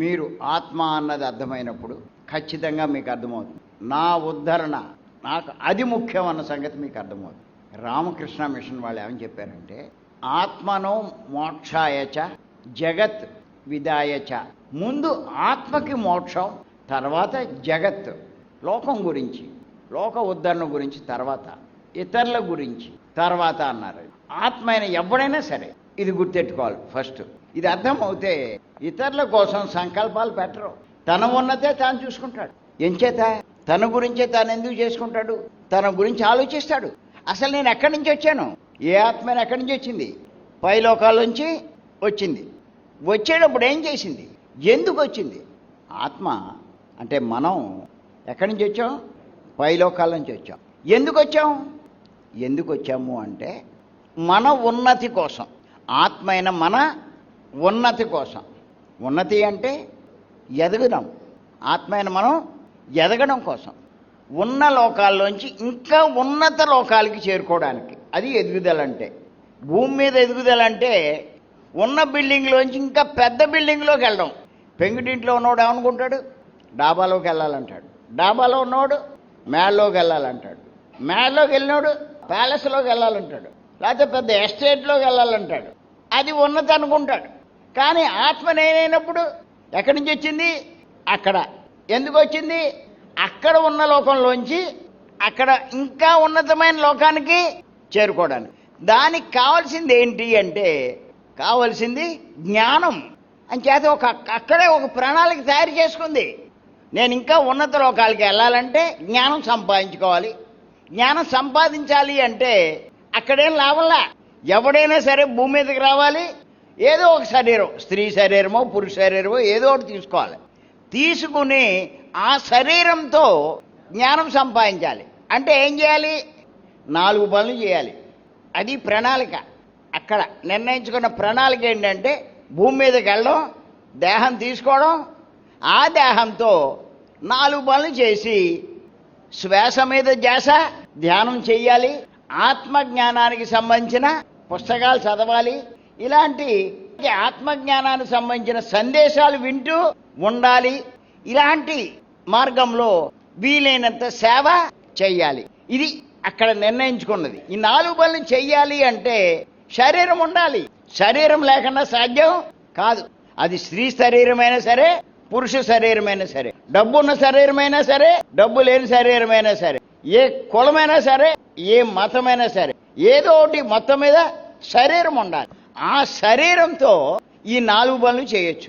మీరు ఆత్మ అన్నది అర్థమైనప్పుడు ఖచ్చితంగా మీకు అర్థమవుతుంది. నా ఉద్ధరణ నాకు అది ముఖ్యం అన్న సంగతి మీకు అర్థమవుతుంది. రామకృష్ణ మిషన్ వాళ్ళు ఏమని చెప్పారంటే ఆత్మను మోక్షాయచ జగత్ విదాయచ ముందు ఆత్మకి మోక్షం తర్వాత జగత్. లోకం గురించి లోక ఉద్ధరణ గురించి తర్వాత ఇతరుల గురించి తర్వాత అన్నారు. ఆత్మ అయిన ఎవడైనా సరే ఇది గుర్తెట్టుకోవాలి ఫస్ట్. ఇది అర్థం అవుతే ఇతరుల కోసం సంకల్పాలు పెట్టరు. తన ఉన్నతే తాను చూసుకుంటాడు. ఎంచేత తన గురించే తాను ఎందుకు చేసుకుంటాడు? తన గురించి ఆలోచిస్తాడు. అసలు నేను ఎక్కడి నుంచి వచ్చాను? ఏ ఆత్మ ఎక్కడి నుంచి వచ్చింది? పై లోకాల నుంచి వచ్చింది. వచ్చేటప్పుడు ఏం చేసింది? ఎందుకు వచ్చింది? ఆత్మ అంటే మనం ఎక్కడి నుంచి వచ్చాం? పై లోకాల నుంచి వచ్చాం. ఎందుకు వచ్చాం? ఎందుకు వచ్చాము అంటే మన ఉన్నతి కోసం. ఆత్మ అయిన మన ఉన్నతి కోసం. ఉన్నతి అంటే ఎదగడం. ఆత్మైన మనం ఎదగడం కోసం. ఉన్న లోకాల్లోంచి ఇంకా ఉన్నత లోకాలకి చేరుకోవడానికి. అది ఎదుగుదల అంటే భూమి మీద ఎదుగుదల అంటే ఉన్న బిల్డింగ్లోంచి ఇంకా పెద్ద బిల్డింగ్లోకి వెళ్ళడం. పెంగుటింట్లో ఉన్నవాడు ఏమనుకుంటాడు? డాబాలోకి వెళ్ళాలంటాడు. డాబాలో ఉన్నవాడు మేళ్ళలోకి వెళ్ళాలంటాడు. మేళ్ళలోకి వెళ్ళినోడు ప్యాలెస్లోకి వెళ్ళాలంటాడు. లేకపోతే పెద్ద ఎస్టేట్లోకి వెళ్ళాలంటాడు. అది ఉన్నది అనుకుంటాడు కానీ ఆత్మ నేనైనప్పుడు ఎక్కడి నుంచి వచ్చింది? అక్కడ. ఎందుకు వచ్చింది? అక్కడ ఉన్న లోకంలోంచి అక్కడ ఇంకా ఉన్నతమైన లోకానికి చేరుకోవడానికి. దానికి కావాల్సింది ఏంటి అంటే కావాల్సింది జ్ఞానం. అంచేత ఒక అక్కడే ఒక ప్రణాళిక తయారు చేసుకుంది. నేను ఇంకా ఉన్నత లోకాలకి వెళ్ళాలంటే జ్ఞానం సంపాదించుకోవాలి. జ్ఞానం సంపాదించాలి అంటే అక్కడేం లాభంలా ఎవడైనా సరే భూమి మీదకి రావాలి. ఏదో ఒక శరీరం స్త్రీ శరీరమో పురుష శరీరమో ఏదో ఒకటి తీసుకోవాలి. తీసుకుని ఆ శరీరంతో జ్ఞానం సంపాదించాలి. అంటే ఏం చేయాలి? నాలుగు పనులు చేయాలి. అది ప్రణాళిక. అక్కడ నిర్ణయించుకున్న ప్రణాళిక ఏంటంటే భూమి మీదకి వెళ్ళడం దేహం తీసుకోవడం ఆ దేహంతో నాలుగు పనులు చేసి శ్వాస మీద ధ్యాస ధ్యానం చేయాలి ఆత్మ జ్ఞానానికి సంబంధించిన పుస్తకాలు చదవాలి. ఇలాంటి ఆత్మజ్ఞానానికి సంబంధించిన సందేశాలు వింటూ ఉండాలి. ఇలాంటి మార్గంలో వీలైనంత సేవ చెయ్యాలి ఇది అక్కడ నిర్ణయించుకున్నది. ఈ నాలుగు పనులు చెయ్యాలి అంటే శరీరం ఉండాలి. శరీరం లేకుండా సాధ్యం కాదు. అది స్త్రీ శరీరమైనా సరే పురుష శరీరమైనా సరే డబ్బు ఉన్న శరీరమైనా సరే డబ్బు లేని శరీరమైనా సరే ఏ కులమైనా సరే ఏ మతమైనా సరే ఏదో ఒకటి మొత్తం మీద శరీరం ఉండాలి. ఆ శరీరంతో ఈ నాలుగు పనులు చేయొచ్చు.